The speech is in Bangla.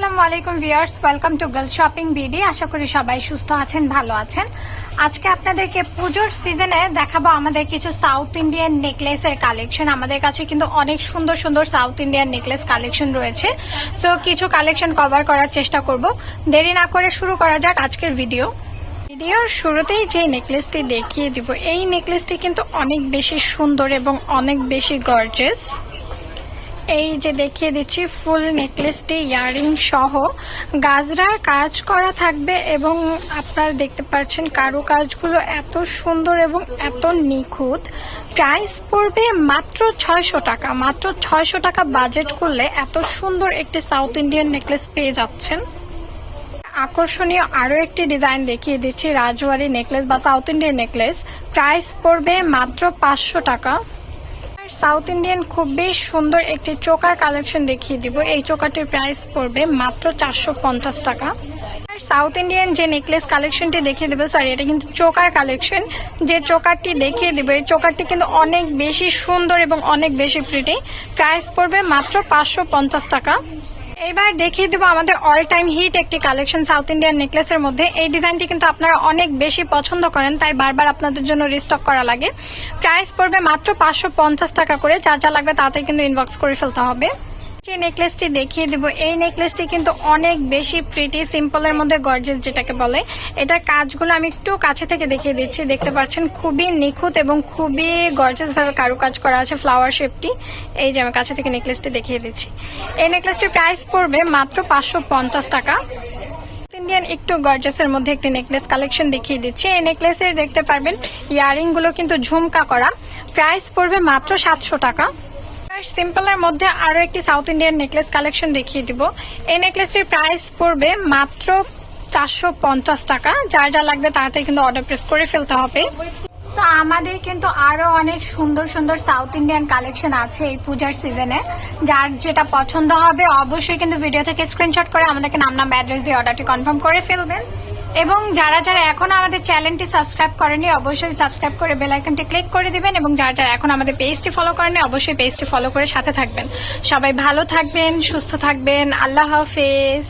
আসসালামু আলাইকুম viewers, welcome to girls shopping BD. আশা করি সবাই সুস্থ আছেন, ভালো আছেন। আজকে আপনাদেরকে পুজোর সিজনে দেখাবো আমাদের কিছু সাউথ ইন্ডিয়ান নেকলেসের কালেকশন আমাদের কাছে কিন্তু অনেক সুন্দর সুন্দর সাউথ ইন্ডিয়ান নেকলেস কালেকশন রয়েছে। সো কিছু কালেকশন কভার করার চেষ্টা করব। দেরি না করে শুরু করা যাক আজকের ভিডিও ভিডিওর শুরুতেই যে নেকলেসটি দেখিয়ে দিব, এই নেকলেসটি কিন্তু অনেক বেশি সুন্দর এবং অনেক বেশি গর্জেস এই যে দেখিয়ে দিচ্ছি, ফুল নেকলেসটি ইয়ারিং সহ। গাজরার কাজ করা থাকবে এবং আপনারা দেখতে পাচ্ছেন কারু কাজগুলো এত সুন্দর এবং এত নিখুঁত। প্রাইস পড়বে মাত্র ছয়শো টাকা। মাত্র ছয়শো টাকা বাজেট করলে এত সুন্দর একটি সাউথ ইন্ডিয়ান নেকলেস পেয়ে যাচ্ছেন। আকর্ষণীয় আরও একটি ডিজাইন দেখিয়ে দিচ্ছি, রাজওয়ারি নেকলেস বা সাউথ ইন্ডিয়ান নেকলেস প্রাইস পড়বে মাত্র পাঁচশো টাকা। সাউথ ইন্ডিয়ান খুব বেশ সুন্দর একটি চোকার কালেকশন দেখিয়ে দিব। এই চোকাটির প্রাইস পড়বে মাত্র চারশো পঞ্চাশ টাকা। সাউথ ইন্ডিয়ান যে নেকলেস কালেকশনটি দেখিয়ে দেবো স্যার এটা কিন্তু চোকার কালেকশন যে চোকারটি দেখিয়ে দেবো, এই চোকারটি কিন্তু অনেক বেশি সুন্দর এবং অনেক বেশি প্রিটি প্রাইস পড়বে মাত্র পাঁচশো পঞ্চাশ টাকা। এবার দেখিয়ে দেবো আমাদের অল টাইম হিট একটি কালেকশন সাউথ ইন্ডিয়ান নেকলেসের মধ্যে। এই ডিজাইনটি কিন্তু আপনারা অনেক বেশি পছন্দ করেন, তাই বারবার আপনাদের জন্য রিস্টক করা লাগে। প্রাইস পড়বে মাত্র পাঁচশো পঞ্চাশ টাকা করে, যা যা লাগবে তাতে কিন্তু ইনবক্স করে ফেলতে হবে। যে নেকলেসটি দেখিয়ে দিব, এই নেকলেসটি কিন্তু অনেক বেশি প্রিটি সিম্পলের মধ্যে গর্জেস যেটাকে বলে। এটার কাজগুলো আমি একটু কাছে থেকে দেখিয়ে দিচ্ছি। দেখতে পাচ্ছেন, খুবই নিখুঁত এবং খুবই গর্জেস ভাবে কারুকাজ করা আছে ফ্লাওয়ার শেপটি এই যে আমি কাছে থেকে নেকলেসটি দেখিয়ে দিচ্ছি। এই নেকলেসটির প্রাইস পড়বে মাত্র পাঁচশো পঞ্চাশ টাকা। ইন্ডিয়ান একটু গর্জাসের মধ্যে একটি নেকলেস কালেকশন দেখিয়ে দিচ্ছি। এই নেকলেসে দেখতে পারবেন ইয়ারিংগুলো কিন্তু ঝুমকা করা। প্রাইস পড়বে মাত্র সাতশো টাকা। সিম্পলের মধ্যে আরও একটি সাউথ ইন্ডিয়ান নেকলেস কালেকশন দেখিয়ে দিব। এই নেকলেসটির প্রাইস পড়বে মাত্র চারশো পঞ্চাশ টাকা। যার যা লাগবে তাড়াতাড়ি কিন্তু অর্ডার প্রেস করে ফেলতে হবে। তো আমাদের কিন্তু আরও অনেক সুন্দর সুন্দর সাউথ ইন্ডিয়ান কালেকশন আছে এই পূজার সিজনে যার যেটা পছন্দ হবে, অবশ্যই কিন্তু ভিডিও থেকে স্ক্রিনশট করে আমাদেরকে নাম নাম অ্যাড্রেস দিয়ে অর্ডারটি কনফার্ম করে ফেলবেন। এবং যারা যারা এখন আমাদের চ্যানেলটি সাবস্ক্রাইব করেনি, অবশ্যই সাবস্ক্রাইব করে বেল আইকনটি ক্লিক করে দিবেন এবং যারা যারা এখন আমাদের পেজটি ফলো করেনি, অবশ্যই পেজটি ফলো করে সাথে থাকবেন। সবাই ভালো থাকবেন, সুস্থ থাকবেন। আল্লাহ হাফেজ।